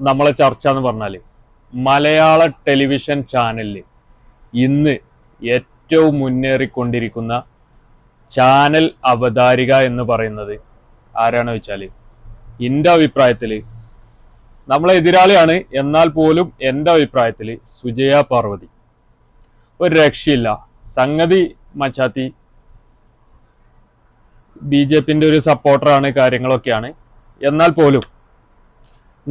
നമ്മളെ ചർച്ച എന്ന് പറഞ്ഞാൽ മലയാള ടെലിവിഷൻ ചാനലിൽ ഇന്ന് ഏറ്റവും മുന്നേറിക്കൊണ്ടിരിക്കുന്ന ചാനൽ അവതാരിക എന്ന് പറയുന്നത് ആരാണ് വെച്ചാൽ എന്റെ അഭിപ്രായത്തിൽ നമ്മളെ എതിരാളിയാണ്. എന്നാൽ പോലും എന്റെ അഭിപ്രായത്തിൽ സുജയ പാർവതി. ഒരു രക്ഷയില്ല. സംഗതി മച്ചാത്തി ബി ജെ പിന്റെ ഒരു സപ്പോർട്ടറാണ് കാര്യങ്ങളൊക്കെയാണ്. എന്നാൽ പോലും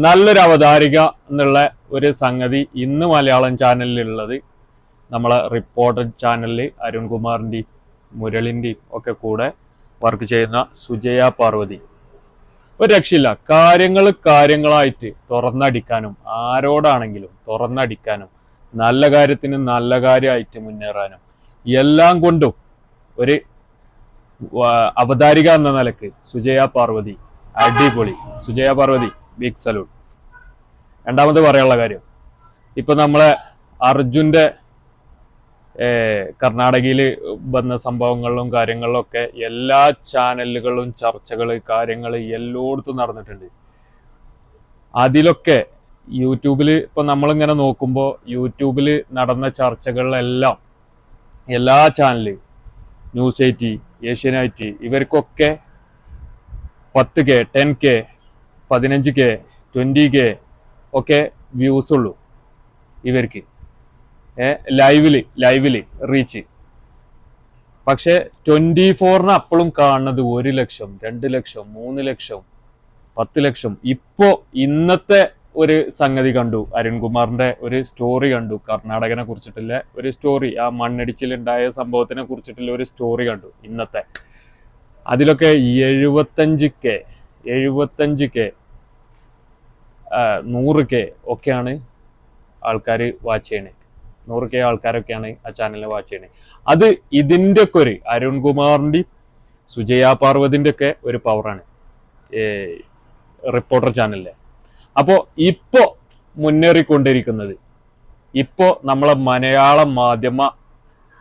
നല്ലൊരു അവതാരിക എന്നുള്ള ഒരു സംഗതി ഇന്ന് മലയാളം ചാനലിലുള്ളത്. നമ്മളെ റിപ്പോർട്ടർ ചാനലിൽ അരുൺകുമാറിന്റെയും മുരളിന്റെയും ഒക്കെ കൂടെ വർക്ക് ചെയ്യുന്ന സുജയ പാർവതി. ഒരു രക്ഷയില്ല. കാര്യങ്ങൾ കാര്യങ്ങളായിട്ട് തുറന്നടിക്കാനും ആരോടാണെങ്കിലും തുറന്നടിക്കാനും നല്ല കാര്യത്തിന് നല്ല കാര്യമായിട്ട് മുന്നേറാനും എല്ലാം കൊണ്ടും ഒരു അവതാരിക എന്ന നിലയ്ക്ക് സുജയ പാർവതി അടിപൊളി. സുജയ പാർവതി ബിഗ് സലൂട്ട് രണ്ടാമത് പറയാനുള്ള കാര്യം. ഇപ്പൊ നമ്മളെ അർജുന്റെ കർണാടകയിൽ വന്ന സംഭവങ്ങളിലും കാര്യങ്ങളിലും ഒക്കെ എല്ലാ ചാനലുകളും ചർച്ചകൾ കാര്യങ്ങൾ എല്ലായിടത്തും നടന്നിട്ടുണ്ട്. അതിലൊക്കെ യൂട്യൂബിൽ ഇപ്പൊ നമ്മളിങ്ങനെ നോക്കുമ്പോൾ യൂട്യൂബിൽ നടന്ന ചർച്ചകളിലെല്ലാം എല്ലാ ചാനൽ ന്യൂസ് എയ്റ്റി ഏഷ്യാനെറ്റ് ഇവർക്കൊക്കെ പത്ത് കെ ടെൻ കെ പതിനഞ്ച് കെ ട്വന്റി കെ ഒക്കെ വ്യൂസ് ഉള്ളൂ ഇവർക്ക്. ലൈവിൽ ലൈവിൽ റീച്ച് പക്ഷെ ട്വന്റി ഫോറിന് അപ്പോഴും കാണുന്നത് ഒരു ലക്ഷം രണ്ട് ലക്ഷം മൂന്ന് ലക്ഷം പത്ത് ലക്ഷം. ഇപ്പോ ഇന്നത്തെ ഒരു സംഗതി കണ്ടു. അരുൺകുമാറിന്റെ ഒരു സ്റ്റോറി കണ്ടു. കർണാടകനെ കുറിച്ചിട്ടുള്ള ഒരു സ്റ്റോറി ആ മണ്ണിടിച്ചിലുണ്ടായ സംഭവത്തിനെ കുറിച്ചിട്ടുള്ള ഒരു സ്റ്റോറി കണ്ടു ഇന്നത്തെ. അതിലൊക്കെ എഴുപത്തഞ്ച് കെ എഴുപത്തഞ്ച് കെ നൂറ് കെ ഒക്കെയാണ് ആൾക്കാർ വാച്ച് ചെയ്യണേ. നൂറ് കെ ആൾക്കാരൊക്കെയാണ് ആ ചാനലിനെ വാച്ച് ചെയ്യണേ. അത് ഇതിന്റെ ഒക്കെ ഒരു അരുൺകുമാറിന്റെ സുജയ പാർവതിന്റെ ഒക്കെ ഒരു പവറാണ് റിപ്പോർട്ടർ ചാനലിലെ അപ്പോൾ ഇപ്പോൾ മുന്നേറിക്കൊണ്ടിരിക്കുന്നത് ഇപ്പോൾ നമ്മളെ മലയാള മാധ്യമ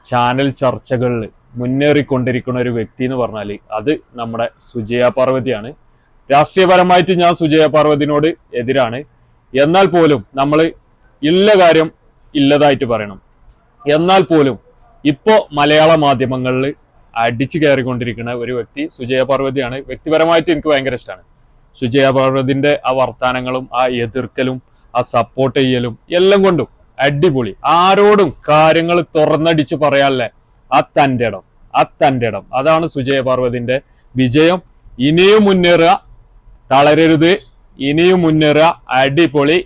ചാനൽ ചർച്ചകളിൽ മുന്നേറിക്കൊണ്ടിരിക്കുന്ന ഒരു വ്യക്തി എന്ന് പറഞ്ഞാൽ അത് നമ്മുടെ സുജയ പാർവതിയാണ്. രാഷ്ട്രീയപരമായിട്ട് ഞാൻ സുജയ പാർവതിനോട് എതിരാണ്. എന്നാൽ പോലും നമ്മൾ ഇല്ല കാര്യം ഇല്ലതായിട്ട് പറയണം. എന്നാൽ പോലും ഇപ്പോ മലയാള മാധ്യമങ്ങളിൽ അടിച്ചു കയറിക്കൊണ്ടിരിക്കുന്ന ഒരു വ്യക്തി സുജയ പാർവതിയാണ്. വ്യക്തിപരമായിട്ട് എനിക്ക് ഭയങ്കര ഇഷ്ടമാണ് സുജയ പാർവതിന്റെ ആ വർത്തമാനങ്ങളും ആ എതിർക്കലും ആ സപ്പോർട്ട് ചെയ്യലും എല്ലാം കൊണ്ടും അടിപൊളി. ആരോടും കാര്യങ്ങൾ തുറന്നടിച്ച് പറയാനല്ലേ. ആ തന്റെ ഇടം ആ തന്റെ ഇടം. അതാണ് സുജയ പാർവതിന്റെ വിജയം. ഇനിയും മുന്നേറുക. തളരരുത്. ഇനിയും മുന്നേറുക. അടിപൊളി.